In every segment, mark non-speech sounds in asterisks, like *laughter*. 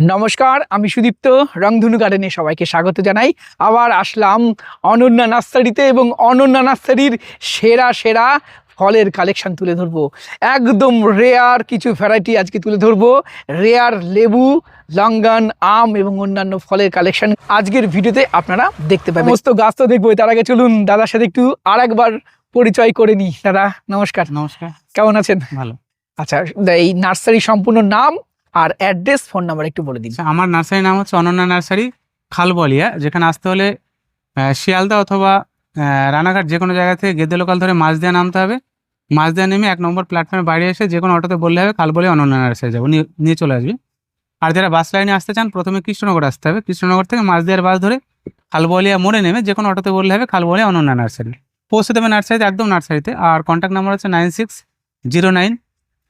নমস্কার আমি সুদীপ্ত রংধনু গার্ডেনে সবাইকে স্বাগত জানাই। আবার আসলাম অনন্যা নার্সারিতে এবং অনন্যা নার্সারির সেরা সেরা ফলের কালেকশন তুলে ধরবো। একদম রেয়ার কিছু ভ্যারাইটি আজকে তুলে ধরবো। রেয়ার লেবু লঙ্গান আম এবং অন্যান্য ফলের কালেকশন আজকের ভিডিওতে আপনারা দেখতে পাবেন। সমস্ত গাছ তো দেখব তার আগে চলুন দাদার সাথে একটু আর একবার পরিচয় করে নিই। দাদা নমস্কার। নমস্কার। কেমন আছেন? ভালো। আচ্ছা এই নার্সারি সম্পূর্ণ নাম আর অ্যাড্রেস ফোন নাম্বার একটু বলে দিন। আচ্ছা আমার নার্সারির নাম হচ্ছে অনন্যা নার্সারি, খালবলিয়া, যেখানে আসতে হলে শিয়ালদা অথবা রানাঘাট যে কোনো জায়গা থেকে গেদে লোকাল ধরে মাছদিয়া নামতে হবে। মাছদিয়া নেমে এক নম্বর প্ল্যাটফর্মে বাইরে এসে যে কোনো অটোতে বললে হবে খালবলিয়া অনন্যা নার্সারি যাব, নিয়ে চলে আসবে। আর যারা বাস লাইনে আসতে চান, প্রথমে কৃষ্ণনগর আসতে হবে। কৃষ্ণনগর থেকে মাছদিয়ার বাস ধরে খালবলিয়া মোড়ে নেমে যে কোনো অটোতে বললে হবে খালবলিয়া অনন্যা নার্সারি। পৌঁছে দেবে নার্সারিতে, একদম নার্সারিতে। আর কন্ট্যাক্ট নাম্বার হচ্ছে nine six zero nine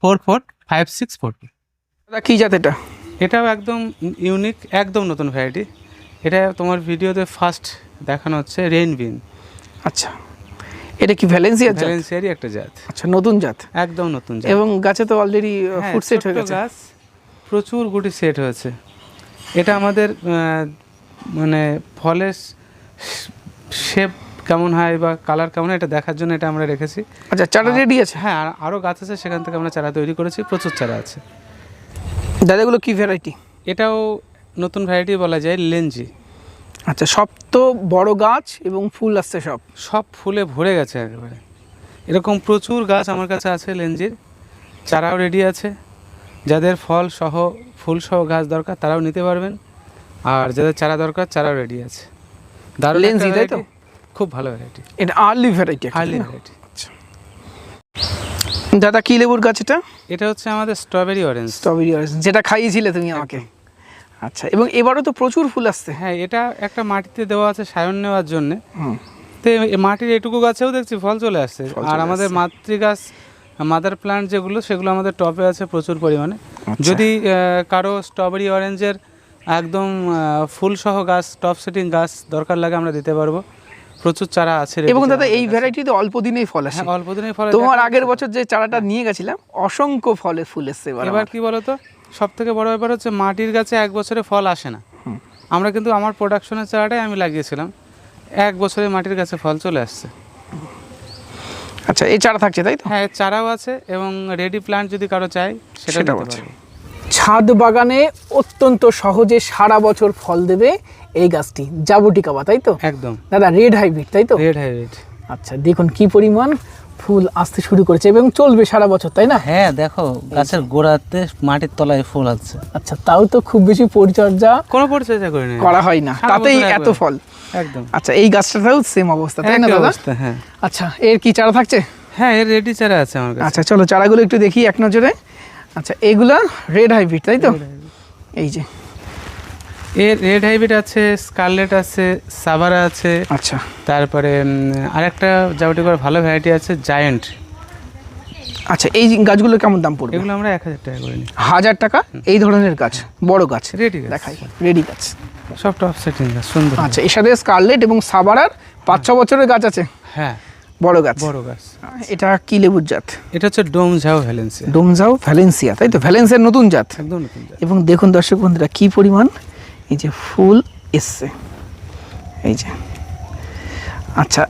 four four five six four দাদা কি জাত এটা? এটাও একদম ইউনিক একদম নতুন ভ্যারাইটি এটা তোমার ভিডিওতে ফার্স্ট দেখানো হচ্ছে রেইন বিন আচ্ছা। এটা কি ভ্যালেন্সিয়া জাত? ভ্যালেন্সিয়ারই একটা জাত। আচ্ছা নতুন জাত। একদম নতুন জাত। এবং গাছে তো অলরেডি ফুড সেট হয়ে গেছে। গাছ প্রচুর গুটি সেট হয়েছে। এটা আমাদের মানে ফলের শেপ কেমন হয় বা কালার কেমন হয় এটা দেখার জন্য এটা আমরা রেখেছি। আচ্ছা চারা রেডি আছে? হ্যাঁ আর আরও গাছ আছে সেখান থেকে আমরা চারা তৈরি করেছি প্রচুর চারা আছে। দাদাগুলো কি ভ্যারাইটি এটাও নতুন ভ্যারাইটি বলা যায় লেঞ্জি আচ্ছা সব তো বড় গাছ এবং ফুল আসছে সব? সব ফুলে ভরে গেছে একেবারে। এরকম প্রচুর গাছ আমার কাছে আছে লেঞ্জির চারাও রেডি আছে। যাদের ফল সহ ফুল সহ গাছ দরকার তারাও নিতে পারবেন। আর যাদের চারা দরকার চারাও রেডি আছে। দারুণ লেঞ্জি, তাই তো? খুব ভালো ভ্যারাইটি এটা আর্লি ভ্যারাইটি আর্লি ভ্যারাইটি দাদা কি লেবুর গাছ এটা? এটা হচ্ছে আমাদের স্ট্রবেরি অরেঞ্জ স্ট্রবেরি অরেঞ্জ যেটা খাইয়েছিলে তুমি আমাকে। আচ্ছা এবং এবারও তো প্রচুর ফুল আসছে। হ্যাঁ এটা একটা মাটিতে দেওয়া আছে সায়ন নেওয়ার জন্য। তো মাটির এটুকু গাছেও দেখছি ফল চলে আসছে। আর আমাদের আসছে। মাতৃ গাছ মাদার প্লান্ট যেগুলো সেগুলো আমাদের টপে আছে প্রচুর পরিমাণে। আচ্ছা। যদি কারও স্ট্রবেরি অরেঞ্জের একদম আহ, ফুল সহ গাছ টপ সেটিং গাছ দরকার লাগে আমরা দিতে পারব। প্রচুর চারা আছে এবং দাদা এই আমাদের কাছে। ভ্যারাইটিতে অল্প দিনেই ফল আসে। হ্যাঁ অল্প দিনের ফলে তোমার আগের বছর যে চারাটা নিয়ে গেছিলাম অসংখ্য ফলে ফুল এসছে এবার। কি বলতো? সব থেকে বড় ব্যাপার হচ্ছে মাটির গাছে এক বছরে ফল আসে না। আমরা কিন্তু আমার প্রোডাকশনের চারাটাই আমি লাগিয়েছিলাম। এক বছরে মাটির গাছে ফল চলে আসছে। আচ্ছা এই চারা থাকছে তাই তো? হ্যাঁ চারাও আছে এবং রেডি প্ল্যান্ট যদি কারও চাই সেটা সেটাও আছে। ছাদ বাগানে অত্যন্ত সহজে সারা বছর ফল দেবে এই গাছটি। জাবুটিকাবা তাই তো? একদম। দাদা রেড হাইব্রিড তাই তো? রেড হাইব্রিড আচ্ছা দেখুন কি পরিমাণ ফুল আসতে শুরু করেছে এবং চলবে সারা বছর তাই না? হ্যাঁ দেখো গাছের গোড়াতে মাটির তলায় ফুল আছে আচ্ছা তাও তো খুব বেশি পরিচর্যা কোনো পরিচর্যা করে নেই। করা হয় না। তাতেই এত ফল। একদম। আচ্ছা এই গাছটাতেও সেম অবস্থা তাই না দাদা? হ্যাঁ। আচ্ছা এর কি চারা থাকছে? হ্যাঁ এর রেডি চারা আছে আমার কাছে। আচ্ছা চলো চারাগুলো একটু দেখি এক নজরে। আচ্ছা এগুলা রেড হাইব্রিড তাই তো? এই যে। এর রেড হাইব্রিড আছে স্কারলেট আছে সাভারা আছে। আচ্ছা। তারপরে আরেকটা যাবতীয় করে ভালো ভ্যারাইটি আছে জায়েন্ট আচ্ছা এই গাছগুলো কেমন দাম পড়বে? এগুলো আমরা এক হাজার টাকা করে নিই। হাজার টাকা? এই ধরনের গাছ বড় গাছ? রেডি দেখাই রেডি গাছ। সব টপ সেটিং সুন্দর। আচ্ছা এর সাথে স্কারলেট এবং সাবারার পাঁচ ছ বছরের গাছ আছে? হ্যাঁ। বড় গাছ। বড় গাছ। এটা কি লেবুর জাত? এটা হচ্ছে ডোম ঝাও ভ্যালেন্সিয়া। ডোমজাও ভ্যালেন্সিয়া তাই তো? ভ্যালেন্সিয়ার নতুন জাত। একদম নতুন জাত। এবং দেখুন দর্শক বন্ধুরা কি পরিমাণ? এই যে ফুল এসছে। এই যে। আচ্ছা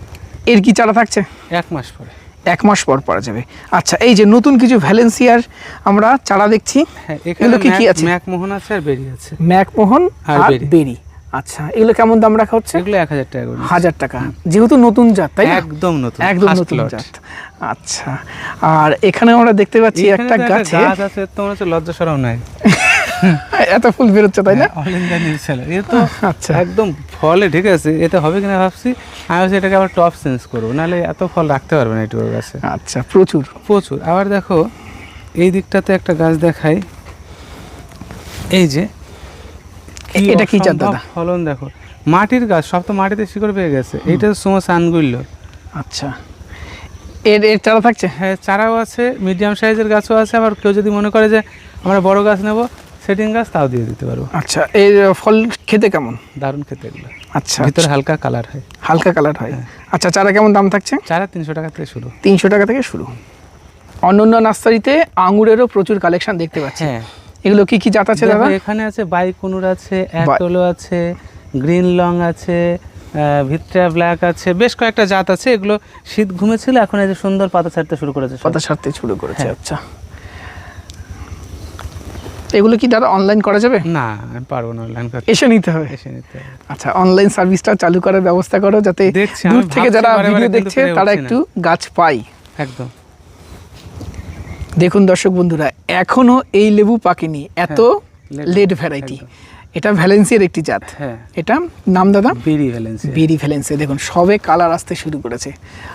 এর কি চারা থাকছে? এক মাস পরে। এক মাস পর পাওয়া যাবে। আচ্ছা এই যে নতুন কিছু ভ্যালেন্সিয়ার আমরা চারা দেখছি। হ্যাঁ এগুলো কি কি আছে? ম্যাকমোহন আছে আর বেরি আছে। ম্যাকমোহন আর বেরি। আচ্ছা এগুলো কেমন দাম রাখা হচ্ছে? এগুলো এক হাজার টাকা করে হাজার টাকা। যেহেতু নতুন জাত তাই একদম নতুন একদম নতুন জাত। আচ্ছা আর এখানে আমরা দেখতে পাচ্ছি একটা গাছে গাছ আছে তোমার হচ্ছে লজ্জা সরাও নাই। *laughs* এত ফুল বেরোচ্ছে তাই না? অল ইন্ডিয়া নিউজ চ্যানেল এ তো *laughs* আচ্ছা। একদম ফলে ঠিক আছে? এতে হবে কিনা ভাবছি? আমি ভাবছি এটাকে আবার টপ চেঞ্জ করব নাহলে এত ফল রাখতে পারবে না এটুকু গাছে। আচ্ছা প্রচুর। প্রচুর। আবার দেখো এই দিকটাতে একটা গাছ দেখাই। এই যে এটা কি চাঁদ দাদা? ফলন দেখো। মাটির গাছ সব তো মাটিতে শিকড় পেয়ে গেছে। এইটা সময় সানগুল্য আচ্ছা। এর এর চারা থাকছে? হ্যাঁ চারাও আছে মিডিয়াম সাইজের গাছও আছে। আবার কেউ যদি মনে করে যে আমরা বড় গাছ নেব সেটিং গাছ তাও দিয়ে দিতে পারব। আচ্ছা এর ফল খেতে কেমন? দারুণ খেতে এগুলো। আচ্ছা ভিতরে হালকা কালার হয়। হালকা কালার হয়। আচ্ছা চারা কেমন দাম থাকছে? চারা তিনশো টাকা থেকে শুরু। তিনশো টাকা থেকে শুরু। অন্যান্য নার্সারিতে আঙুরেরও প্রচুর কালেকশন দেখতে পাচ্ছি। হ্যাঁ। এগুলো কি কি জাত আছে দাদা? এখানে আছে বাইকুনুর আছে অ্যাটোলো আছে গ্রিন লং আছে ভিত্রা ব্ল্যাক আছে বেশ কয়েকটা জাত আছে। এগুলো শীত ঘুমেছিল এখন এই যে সুন্দর পাতা ছাড়তে শুরু করেছে পাতা ছাড়তে শুরু করেছে হ্যাঁ। আচ্ছা। এগুলো কি দাদা অনলাইন করা যাবে? না আমি পারব না অনলাইন করতে। এসে নিতে হবে। এসে নিতে হবে। আচ্ছা অনলাইন সার্ভিসটা চালু করার ব্যবস্থা করো যাতে দূর থেকে যারা ভিডিও দেখছে তারা একটু গাছ পাই একদম। দেখুন দর্শক বন্ধুরা এখনও এই লেবু পাকেনি এত লেট ভ্যারাইটি। এটা ভ্যালেন্সিয়ার একটি জাত। হ্যাঁ। এটা নাম দাদা? বিড়ি ভ্যালেন্সি বেরি ভ্যালেন্সিয়া। দেখুন সবে কালার আসতে শুরু করেছে।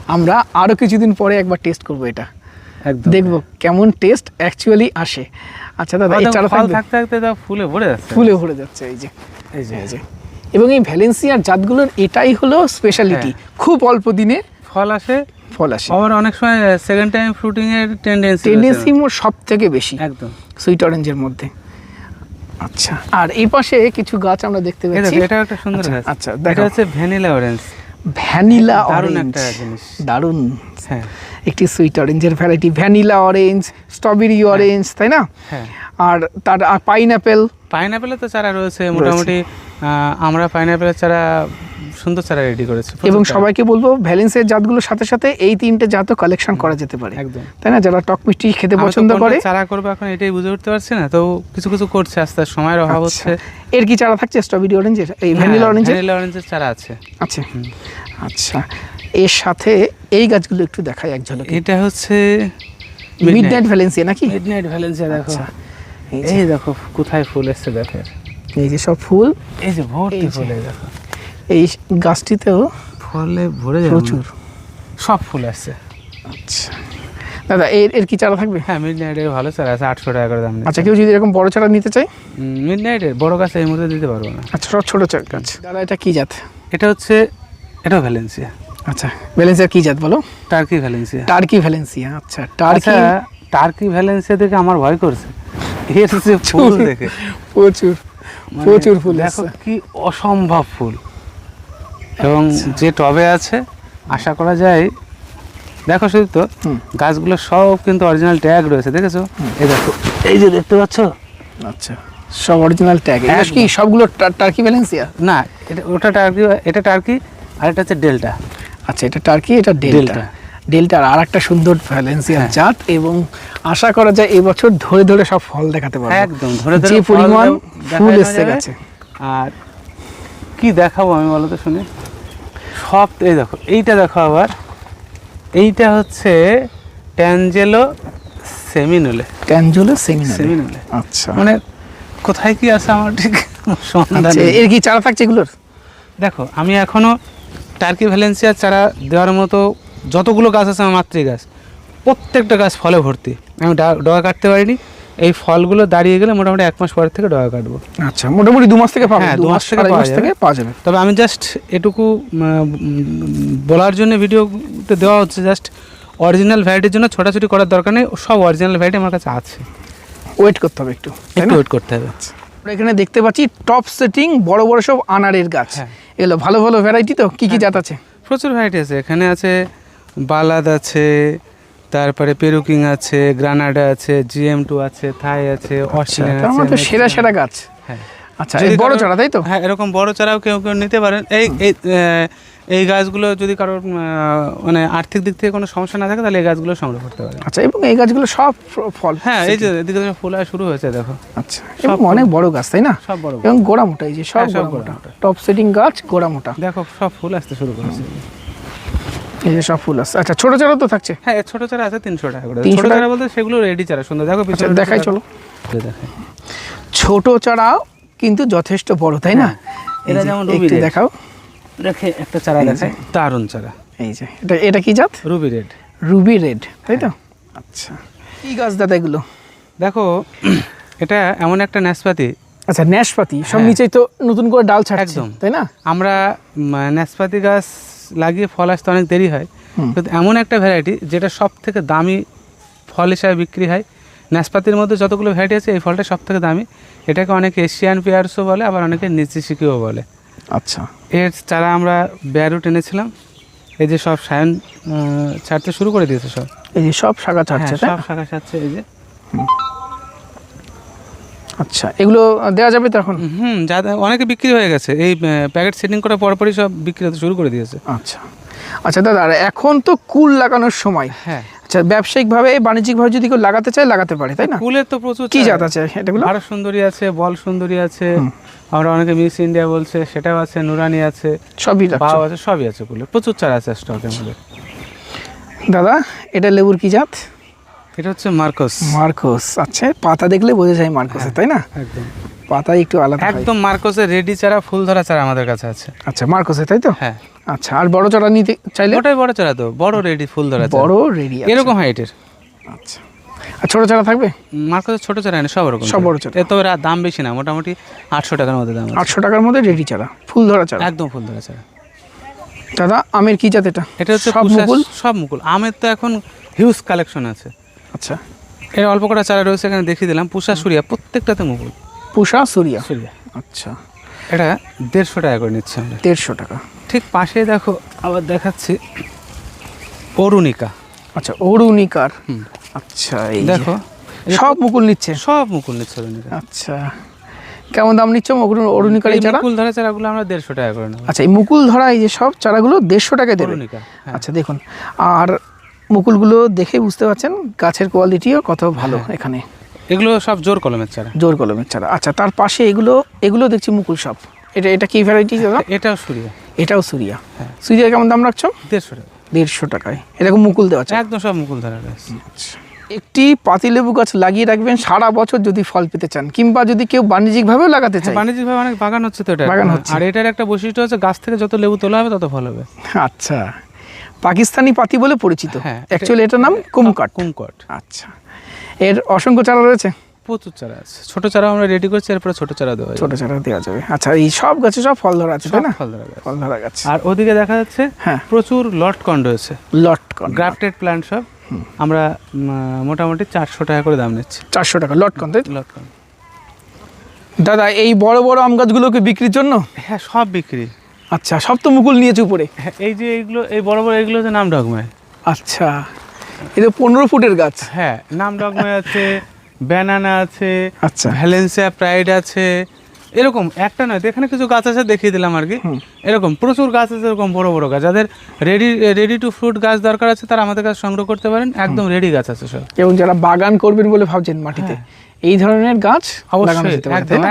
আমরা আরও কিছুদিন পরে একবার টেস্ট করব এটা। দেখব কেমন টেস্ট অ্যাকচুয়ালি আসে। আচ্ছা দাদা এই আমাদের চারা থাকতে থাকতে ফুলে ভরে যাচ্ছে। ফুলে ভরে যাচ্ছে এই যে। এই যে। এই যে। এবং এই ভ্যালেন্সিয়ার জাতগুলোর এটাই হলো স্পেশালিটি হ্যাঁ। খুব অল্প দিনে ফল আসে ফল আসে। আবার অনেক সময় সেকেন্ড টাইম ফ্রুটিং এর টেন্ডেন্সি টেন্ডেন্সি মোর সব থেকে বেশি। একদম। সুইট অরেঞ্জের মধ্যে। আচ্ছা আর এই পাশে কিছু গাছ আমরা দেখতে পাচ্ছি। এটা একটা সুন্দর আচ্ছা, গাছ। আচ্ছা, এটা হচ্ছে ভ্যানিলা অরেঞ্জ ভ্যানিলা দারুণ অরেঞ্জ একটা জিনিস। দারুণ। হ্যাঁ। একটি সুইট অরেঞ্জের variety vanilla orange strawberry orange তাই না? হ্যাঁ। আর তার পাইনঅ্যাপেল পাইনাপেলের তো চারা রয়েছে। মোটামুটি আমরা পাইনাপেলের চারা সুন্দর চারা রেডি করেছে এবং সবাইকে বলব ভ্যালেন্সের জাতগুলোর সাথে সাথে এই তিনটে জাতও কালেকশন করা যেতে পারে। একদম। তাই না? যারা টক মিষ্টি খেতে পছন্দ করে চারা করব এখন এটাই বুঝে উঠতে পারছি না তো কিছু কিছু করছে আস্তে আস্তে সময়ের অভাব আচ্ছা। হচ্ছে। এর কি চারা থাকছে? স্ট্রবেরি অরেঞ্জের এই ভ্যানিলা অরেঞ্জের ভ্যানিলা অরেঞ্জের চারা আছে। আচ্ছা। আচ্ছা। এর সাথে এই গাছগুলো একটু দেখাই এক ঝলকে। এটা হচ্ছে মিড নাইট ভ্যালেন্সিয়া নাকি? মিডনাইট ভ্যালেন্সিয়া দেখো। আচ্ছা, এই দেখো কোথায় ফুল এসছে দেখো এই যে সব ফুল। এই যে ভর্তি এই দেখো। এই গাছটিতেও ফলে ভরে প্রচুর। সব ফুল আসছে। আচ্ছা। দাদা এর এর কি চারা থাকবে? হ্যাঁ মিড নাইটের ভালো চারা আছে আটশো টাকা করে দাম আচ্ছা কেউ যদি এরকম বড় চারা নিতে চায়? মিড নাইটের বড় গাছ এই মুহূর্তে দিতে পারব না। আচ্ছা সব ছোট চারা গাছ। দাদা এটা কি জাত? এটা হচ্ছে এটা ভ্যালেন্সিয়া আচ্ছা ভ্যালেন্সিয়া কি জাত বলো? টার্কি ভ্যালেন্সিয়া টার্কি ভ্যালেন্সিয়া আচ্ছা টার্কি টার্কি ভ্যালেন্সিয়া দেখে আমার ভয় করছে। এর ফুল দেখে। প্রচুর মানে প্রচুর ফুল দেখো কি অসম্ভব ফুল। এবং যে টবে আছে আশা করা যায় দেখো শুধু তো হুম। গাছগুলো সব কিন্তু অরিজিনাল ট্যাগ রয়েছে দেখেছ? এই দেখো। এই যে দেখতে পাচ্ছ? আচ্ছা সব অরিজিনাল ট্যাগ এটা কি সবগুলো টার্কি ভ্যালেন্সিয়া না এটা ওটা টার্কি এটা টার্কি আর এটা হচ্ছে ডেল্টা আচ্ছা এটা টার্কি এটা ডেল্টা ডেল্টা। ডেল্টার আর একটা সুন্দর ভ্যালেন্সিয়ার। জাত এবং আশা করা যায় এবছর ধরে ধরে সব ফল দেখাতে পারবে। একদম ধরে ধরে পরিমাণ ফুল এসছে যাবে। গাছে। আর কি দেখাবো আমি বলো তো শুনি? সব এই দেখো এইটা দেখো আবার। এইটা হচ্ছে ট্যাঞ্জেলো সেমিনুলে। ট্যানজুলো সেমিনার সেমিনুলে। আচ্ছা। মানে কোথায় কি আছে আমার ঠিক সন্ধান আচ্ছা। এর কি চারা থাকছে এগুলোর? দেখো আমি এখনও টার্কি ভ্যালেন্সিয়ার চারা দেওয়ার মতো যতগুলো গাছ আছে আমার মাতৃ গাছ প্রত্যেকটা গাছ ফলে ভর্তি। আমি ডা- ডগা কাটতে পারিনি। এই ফলগুলো দাঁড়িয়ে গেলে মোটামুটি এক মাস পরের থেকে ডগা কাটবো। আচ্ছা মোটামুটি দু মাস থেকে পাবে হ্যাঁ, দু মাস থেকে মাস থেকে পাওয়া যাবে। তবে আমি জাস্ট এটুকু বলার জন্য ভিডিওতে দেওয়া হচ্ছে জাস্ট অরিজিনাল ভ্যারাইটির জন্য ছোটাছুটি করার দরকার নেই সব অরিজিনাল ভ্যারাইটি আমার কাছে আছে। ওয়েট করতে হবে একটু একটু ওয়েট করতে হবে। আমরা এখানে দেখতে পাচ্ছি টপ সেটিং বড় বড় সব আনারের গাছ। হ্যাঁ। এগুলো ভালো ভালো ভ্যারাইটি তো? কি কি জাত আছে? প্রচুর ভ্যারাইটি আছে। এখানে আছে বালাদ আছে তারপরে পেরুকিং আছে গ্রানাডা আছে জিএম টু আছে থাই আছে অস্ট্রেলিয়ান আছে তো সেরা সেরা গাছ। হ্যাঁ। আচ্ছা এই বড় চারা তাই তো? হ্যাঁ এরকম বড় চারাও কেউ কেউ নিতে পারেন। এই এই গাছগুলো যদি কারোর মানে আর্থিক দিক থেকে কোনো সমস্যা না থাকে তাহলে এই গাছগুলো সংগ্রহ করতে পারেন। আচ্ছা এবং এই গাছগুলো সব ফল হ্যাঁ এই যে এদিকে ফুল আসা শুরু হয়েছে দেখো। আচ্ছা এবং অনেক বড় গাছ তাই না? সব বড়। এবং গোড়া মোটা এই যে সব গোড়া মোটা। টপ সেটিং গাছ গোড়া মোটা দেখো সব ফুল আসতে শুরু করেছে। এই যে সব ফুল আছে। আচ্ছা ছোট চারা তো থাকছে? হ্যাঁ ছোট চারা আছে তিনশো টাকা করে। 300 ছোট চারা বলতে সেগুলো রেডি চারা সুন্দর। দেখো আচ্ছা পিছনে দেখাই চলো। দেখাই ছোট চারাও কিন্তু যথেষ্ট বড় তাই না? হ্যাঁ, যে, যেমন একটু দেখাও। দেখে একটা চারা দেখাই দারুণ চারা। এই যে এটা এটা কি জাত? রুবি রেড রুবি রেড তাই তো? হ্যাঁ। আচ্ছা। কি গাছ দাদা এগুলো? দেখো এটা এমন একটা নাশপাতি আচ্ছা ন্যাশপাতি সব হ্যাঁ। নিচেই তো নতুন করে ডাল ছাড়ছে একদম। তাই না? আমরা উম, নাশপাতি গাছ লাগিয়ে ফল আসতে অনেক দেরি হয়। কিন্তু এমন একটা ভ্যারাইটি যেটা সব থেকে দামি ফল হিসাবে বিক্রি হয়। নাশপাতির মধ্যে যতগুলো ভ্যারাইটি আছে এই ফলটা সব থেকে দামি। এটাকে অনেকে এশিয়ান পেয়ারসও বলে আবার অনেকে নিচি শিকিও বলে। আচ্ছা। এর চারা আমরা বেয়ারুট এনেছিলাম। এই যে সব সায়ন ছাড়তে শুরু করে দিয়েছে সব। এই যে সব শাখা ছাড়ছে হ্যাঁ, সব শাখা ছাড়ছে এই যে। আচ্ছা এগুলো দেওয়া যাবে তো এখন? হুম যা অনেকে বিক্রি হয়ে গেছে। এই প্যাকেট সেটিং করার পরপরই সব বিক্রি হতে শুরু করে দিয়েছে। আচ্ছা। আচ্ছা দাদা এখন তো কুল লাগানোর সময়। হ্যাঁ। আচ্ছা ব্যবসায়িকভাবে বাণিজ্যিকভাবে যদি কেউ লাগাতে চায় লাগাতে পারে তাই না? ফুলের তো প্রচুর কি জাত আছে এটাগুলো? ভারত সুন্দরী আছে বল সুন্দরী আছে। আমরা অনেকে মিস ইন্ডিয়া বলছে সেটাও আছে নুরানি আছে। সবই। বাও আছে সবই আছে ফুলে প্রচুর চারা আছে স্টকের মধ্যে। দাদা এটা লেবুর কি জাত? এটা হচ্ছে মার্কস। মার্কোস আচ্ছা পাতা দেখলে বোঝা যায় মার্কোসের তাই না? একদম। পাতা একটু আলাদা একদম মার্কসের রেডি চারা ফুল ধরা চারা আমাদের কাছে আছে। আচ্ছা মার্কোসের তাই তো? হ্যাঁ। আচ্ছা আর বড় চড়া নিতে চাইলে? ওটাই বড় চারা তো বড় রেডি ফুল ধরা চারা। বড় রেডি এরকম হাইটের। আচ্ছা। আর ছোট চারা থাকবে? মার্কসের ছোট চারা নেই সব রকম সব বড় চারা। এ তো এরা দাম বেশি না মোটামুটি আটশো টাকার মধ্যে দাম আটশো টাকার মধ্যে রেডি চারা ফুল ধরা চারা। একদম ফুল ধরা চারা। দাদা আমের কি জাত এটা? এটা হচ্ছে সব মুকুল? সব মুকুল। আমের তো এখন হিউজ কালেকশন আছে। আচ্ছা। এর অল্প কটা চারা রয়েছে এখানে দেখিয়ে দিলাম। পুষা সুরিয়া প্রত্যেকটাতে মুকুল। পুষা সুরিয়া। সুরিয়া। আচ্ছা। এটা দেড়শো টাকা করে নিচ্ছে আমরা। দেড়শো টাকা। ঠিক পাশে দেখো আবার দেখাচ্ছি অরুণিকা। আচ্ছা অরুণিকার। আচ্ছা এই দেখো সব মুকুল নিচ্ছে? সব মুকুল নিচ্ছে অরুণিকা। আচ্ছা। কেমন দাম নিচ্ছ মুকুল অরুণিকার এই চারা? মুকুল ধরা চারাগুলো আমরা দেড়শো টাকা করে নেব। আচ্ছা এই মুকুল ধরা এই যে সব চারাগুলো দেড়শো টাকায় দেবে অরুণিকা হ্যাঁ। আচ্ছা দেখুন। আর মুকুলগুলো দেখে বুঝতে পারছেন গাছের কোয়ালিটিও কত ভালো হ্যাঁ। এখানে। এগুলো সব জোর কলমের চারা। জোর কলমের চারা। আচ্ছা তার পাশে এগুলো এগুলো দেখছি মুকুল সব। এটা এটা কি ভ্যারাইটি দাদা? এটাও সুরিয়া। এটাও সুরিয়া। হ্যাঁ। সুরিয়া কেমন দাম রাখছো? দেড়শো টাকা। দেড়শো টাকায়। এরকম মুকুল দেওয়া আছে একদম সব মুকুল ধরা রয়েছে। আচ্ছা। একটি পাতিলেবু গাছ লাগিয়ে রাখবেন সারা বছর যদি ফল পেতে চান কিংবা যদি কেউ বাণিজ্যিকভাবেও লাগাতে চায়। বাণিজ্যিক ভাবে অনেক বাগান হচ্ছে তো এটা। বাগান হচ্ছে। আর এটার একটা বৈশিষ্ট্য হচ্ছে গাছ থেকে যত লেবু তোলা হবে তত ফল হবে। আচ্ছা। পাকিস্তানি পাতি বলে পরিচিত। হ্যাঁ, অ্যাকচুয়ালি এটার নাম কুমকাট। কুমকট। আচ্ছা। এর অসংখ্য চারা রয়েছে? প্রচুর চারা আছে। ছোট চারা আমরা রেডি করছি এরপরে ছোট চারা দেওয়া। ছোট চারা দেওয়া যাবে। আচ্ছা এই সব গাছে সব ফল ধরা আছে তাই না? ফল ধরা ফল ধরা গাছ। আর ওদিকে দেখা যাচ্ছে হ্যাঁ। প্রচুর লট কন রয়েছে। লটকন। গ্রাফটেড প্ল্যান্ট সব। আমরা মোটামুটি চারশো টাকা করে দাম নিচ্ছি। চারশো টাকা। লটকন তাই তো? লট কন দাদা এই বড় বড় আম গাছগুলোকে বিক্রির জন্য? হ্যাঁ সব বিক্রি। আচ্ছা সব তো মুকুল নিয়েছে উপরে। হ্যাঁ এই যে এইগুলো এই বড় বড় এগুলো হচ্ছে নাম ডগমায়। আচ্ছা এই তো পনেরো ফুটের গাছ। হ্যাঁ নাম ডগমায় আছে ব্যানানা আছে আচ্ছা। ভ্যালেন্সিয়া প্রাইড আছে এরকম একটা নয় তো এখানে কিছু গাছ আছে দেখিয়ে দিলাম আর কি। এরকম প্রচুর গাছ আছে এরকম বড় বড় গাছ। যাদের রেডি রেডি টু ফ্রুট গাছ দরকার আছে তারা আমাদের কাছে সংগ্রহ করতে পারেন একদম রেডি গাছ আছে সব। এবং যারা বাগান করবেন বলে ভাবছেন মাটিতে এই ধরনের গাছ অবশ্যই?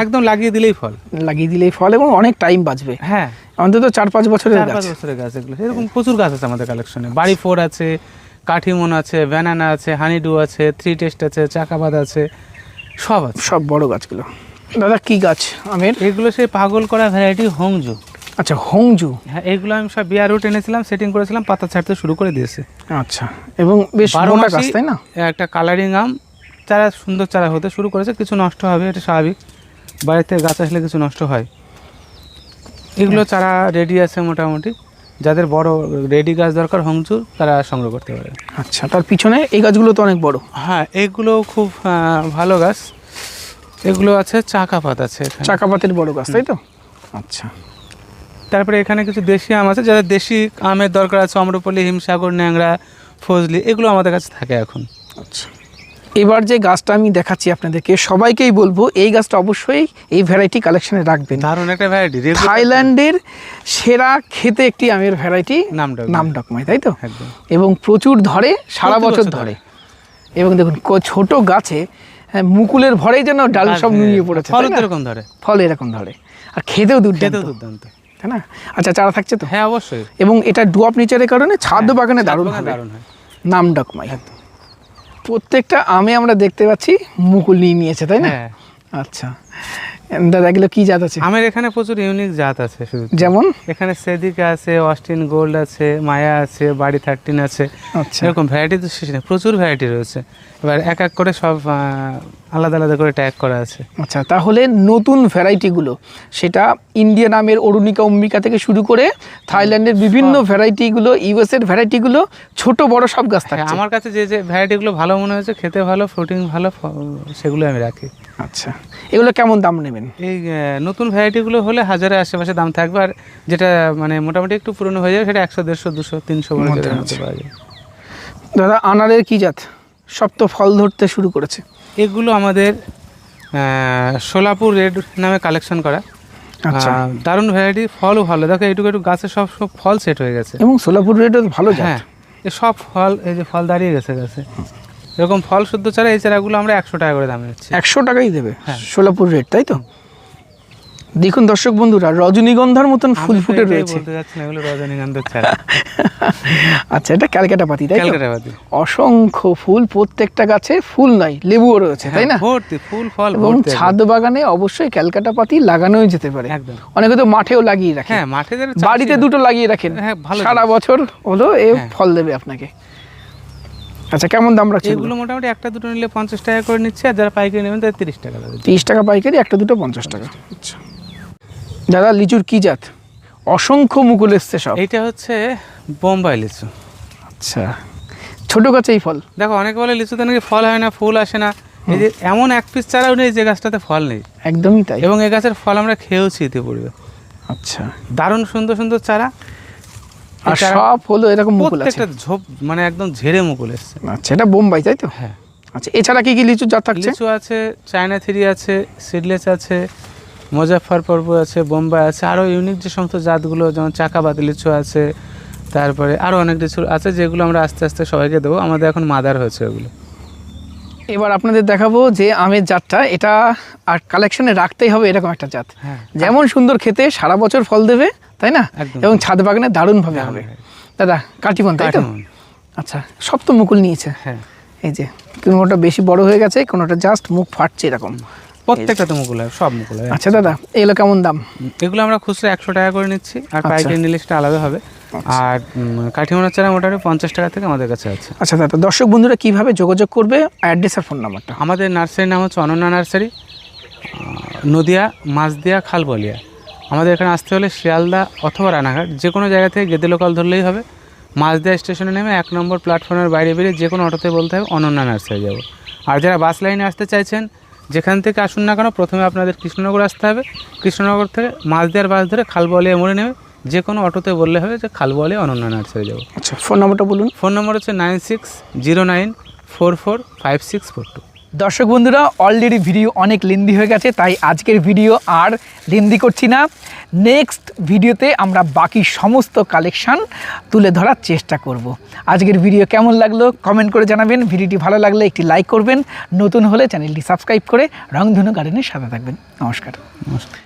একদম লাগিয়ে দিলেই ফল। লাগিয়ে দিলেই ফল এবং অনেক টাইম বাঁচবে। হ্যাঁ। অন্তত চার পাঁচ বছরের চার গাছ। পাঁচ বছরের গাছ এগুলো। এরকম প্রচুর গাছ আছে আমাদের কালেকশনে বাড়ি ফোর আছে কাঠিমন আছে ব্যানানা আছে হানিডু আছে থ্রি টেস্ট আছে চাকাবাদ আছে সব আছে। সব বড় গাছগুলো। দাদা কি গাছ আমের? এগুলো সেই পাগল করা ভ্যারাইটি হংজু আচ্ছা হংজু হ্যাঁ এগুলো আমি সব বিয়ার রুট এনেছিলাম সেটিং করেছিলাম পাতা ছাড়তে শুরু করে দিয়েছে। আচ্ছা এবং বেশ মোটা গাছ তাই না? একটা কালারিং আম চারা সুন্দর চারা হতে শুরু করেছে কিছু নষ্ট হবে এটা স্বাভাবিক। বাড়িতে গাছ আসলে কিছু নষ্ট হয়। এগুলো চারা রেডি আছে মোটামুটি। যাদের বড় রেডি গাছ দরকার হংচুর তারা সংগ্রহ করতে পারে। আচ্ছা তার পিছনে এই গাছগুলো তো অনেক বড়। হ্যাঁ এগুলো খুব ভালো গাছ। এগুলো আছে চাকা পাত আছে। চাকাপাতের বড় গাছ তাই তো? আচ্ছা। তারপরে এখানে কিছু দেশি আম আছে যাদের দেশি আমের দরকার আছে অমরপল্লী হিমসাগর ন্যাংরা ফজলি এগুলো আমাদের কাছে থাকে এখন। আচ্ছা। এবার যে গাছটা আমি দেখাচ্ছি আপনাদেরকে সবাইকেই বলব এই গাছটা অবশ্যই এই ভ্যারাইটি কালেকশনে রাখবেন। দারুণ একটা ভ্যারাইটি থাইল্যান্ডের সেরা খেতে একটি আমের ভ্যারাইটি নামটা নাম ডকমাই তাই তো? একদম। এবং প্রচুর ধরে সারা বছর ধরে। এবং দেখুন ছোট গাছে হ্যাঁ, মুকুলের ভরে যেন ডাল সব নুয়ে পড়েছে ফল এরকম ধরে। ফল এরকম ধরে। আর খেতেও দুধ খেতেও দুর্দান্ত। তাই না? আচ্ছা চারা থাকছে তো? হ্যাঁ অবশ্যই। এবং এটা ডুয়াপ নেচারের কারণে ছাদ বাগানে দারুণ দারুণ হয়। নাম ডকমাই। প্রত্যেকটা আমে আমরা দেখতে পাচ্ছি মুকুল নিয়ে নিয়েছে তাই না? হ্যাঁ। আচ্ছা। দাদা এগুলো কি জাত আছে? আমের এখানে প্রচুর ইউনিক জাত আছে শুধু যেমন? এখানে সেদিকা আছে অস্টিন গোল্ড আছে মায়া আছে বাড়ি থার্টিন আছে। আচ্ছা। এরকম ভ্যারাইটি তো শেষ প্রচুর ভ্যারাইটি রয়েছে। এবার এক এক করে সব আলাদা আলাদা করে ট্যাগ করা আছে। আচ্ছা তাহলে নতুন ভ্যারাইটিগুলো সেটা ইন্ডিয়া নামের অরুণিকা অম্বিকা থেকে শুরু করে থাইল্যান্ডের বিভিন্ন ভ্যারাইটিগুলো ইউএস এর ভ্যারাইটিগুলো ছোট বড় সব গাছ থাকে আমার কাছে যে যে ভ্যারাইটিগুলো ভালো মনে হয়েছে খেতে ভালো ফ্রুটিং ভালো সেগুলো আমি রাখি। আচ্ছা এগুলো কেমন দাম নেবেন? এই নতুন ভ্যারাইটিগুলো হলে হাজারের আশেপাশে দাম থাকবে আর যেটা মানে মোটামুটি একটু পুরনো হয়ে যাবে সেটা একশো দেড়শো দুশো তিনশো দাদা আনারের কি জাত? সব তো ফল ধরতে শুরু করেছে। এগুলো আমাদের সোলাপুর রেড নামে কালেকশন করা। আচ্ছা। দারুণ ভ্যারাইটি ফলও ভালো। দেখো এইটুকু একটু গাছে সব সব ফল সেট হয়ে গেছে। এবং সোলাপুর রেটও ভালো হ্যাঁ এ সব ফল এই যে ফল দাঁড়িয়ে গেছে গাছে। এরকম ফল শুদ্ধ চারা এই চারাগুলো আমরা একশো টাকা করে দামে দিচ্ছি একশো টাকাই দেবে? হ্যাঁ। সোলাপুর রেট তাই তো? দেখুন দর্শক বন্ধুরা রজনীগন্ধার মতন ফুল ফুটে রয়েছে। না *laughs* আচ্ছা এটা ক্যালকাটা পাতি তাই অসংখ্য ফুল প্রত্যেকটা গাছে ফুল নাই লেবুও রয়েছে তাই না? হ্যাঁ, ফুল ফল এবং ছাদ বাগানে অবশ্যই ক্যালকাটা পাতি লাগানোই যেতে পারে। একদম। অনেকে তো মাঠেও লাগিয়ে রাখে। হ্যাঁ মাঠে বাড়িতে দুটো লাগিয়ে রাখেন। হ্যাঁ সারা বছর হলো এ। ফল দেবে আপনাকে। আচ্ছা কেমন দাম রাখছে এগুলো মোটামুটি একটা দুটো নিলে পঞ্চাশ টাকা করে নিচ্ছে আর যারা পাইকারি নেবেন তাদের তিরিশ টাকা তিরিশ টাকা পাইকারি একটা দুটো পঞ্চাশ টাকা। আচ্ছা। দাদা লিচুর কি জাত? অসংখ্য মুকুল এসছে সব। এটা হচ্ছে বোম্বাই লিচু। আচ্ছা ছোট গাছেই ফল। দেখো অনেকে বলে লিচুতে নাকি ফল হয় না ফুল আসে না। এই যে এমন এক পিস চারাও নেই যে গাছটাতে ফল নেই। একদমই তাই। এবং এই গাছের ফল আমরা খেয়েওছি ইতিপূর্বে। আচ্ছা। দারুণ সুন্দর সুন্দর চারা। আর সব হলো এরকম মুকুল আছে। প্রত্যেকটা ঝোপ মানে একদম ঝেড়ে মুকুল এসছে। আচ্ছা এটা বোম্বাই তাই তো? হ্যাঁ। আচ্ছা এছাড়া কি কি লিচুর জাত থাকছে? লিচু আছে চায়না থ্রি আছে সিডলেস আছে মুজাফরপুর আছে বোম্বাই আছে আরও ইউনিক যে সমস্ত জাতগুলো যেমন চাকাবাদ লিচু আছে তারপরে আরও অনেক কিছু আছে যেগুলো আমরা আস্তে আস্তে সবাইকে দেবো। আমাদের এখন মাদার হয়েছে ওগুলো। এবার আপনাদের দেখাবো যে আমের জাতটা এটা আর কালেকশনে রাখতেই হবে এরকম একটা জাত। হ্যাঁ। যেমন সুন্দর খেতে সারা বছর ফল দেবে তাই না? এবং ছাদ বাগানে দারুণভাবে হবে। দাদা কাটিমন তাই তো? আচ্ছা সব তো মুকুল নিয়েছে। হ্যাঁ। এই যে কোনোটা বেশি বড় হয়ে গেছে কোনোটা জাস্ট মুখ ফাটছে এরকম। প্রত্যেকটা তো মুকুল সব মুকুল আচ্ছা দাদা এগুলো কেমন দাম? এগুলো আমরা খুচরা একশো টাকা করে নিচ্ছি আর আচ্ছা। পাইকারি নিলে সেটা আলাদা হবে। আর কাঠিমোনার চারা মোটামুটি পঞ্চাশ টাকা থেকে আমাদের কাছে আছে। আচ্ছা দাদা দর্শক বন্ধুরা কীভাবে যোগাযোগ করবে? অ্যাড্রেস আর ফোন নাম্বারটা আমাদের নার্সারির নাম হচ্ছে অনন্যা নার্সারি নদিয়া মাছদিয়া খালবলিয়া। আমাদের এখানে আসতে হলে শিয়ালদা অথবা রানাঘাট যে কোনো জায়গা থেকে গেদে লোকাল ধরলেই হবে। মাছদিয়া স্টেশনে নেমে এক নম্বর প্ল্যাটফর্মের বাইরে বেরিয়ে যে কোনো অটোতে বলতে হবে অনন্যা নার্সারি যাব। আর যারা বাস লাইনে আসতে চাইছেন যেখান থেকে আসুন না কেন প্রথমে আপনাদের কৃষ্ণনগর আসতে হবে। কৃষ্ণনগর থেকে মাছদিয়ার বাস ধরে খালবলিয়া মোড়ে নেমে যে কোনো অটোতে বললে হবে যে খালবলিয়া অনন্যা নার্সারি যাব। আচ্ছা ফোন নম্বরটা বলুন। ফোন নম্বর হচ্ছে nine six zero nine four four five six four two. দর্শক বন্ধুরা অলরেডি ভিডিও অনেক লেন্দি হয়ে গেছে, তাই আজকের ভিডিও আর লেন্দি করছি না। নেক্সট ভিডিওতে আমরা বাকি সমস্ত কালেকশান তুলে ধরার চেষ্টা করব। আজকের ভিডিও কেমন লাগল কমেন্ট করে জানাবেন। ভিডিওটি ভালো লাগলে একটি লাইক করবেন। নতুন হলে চ্যানেলটি সাবস্ক্রাইব করে রংধনু গার্ডেনের সাথে থাকবেন। নমস্কার। নমস্কার।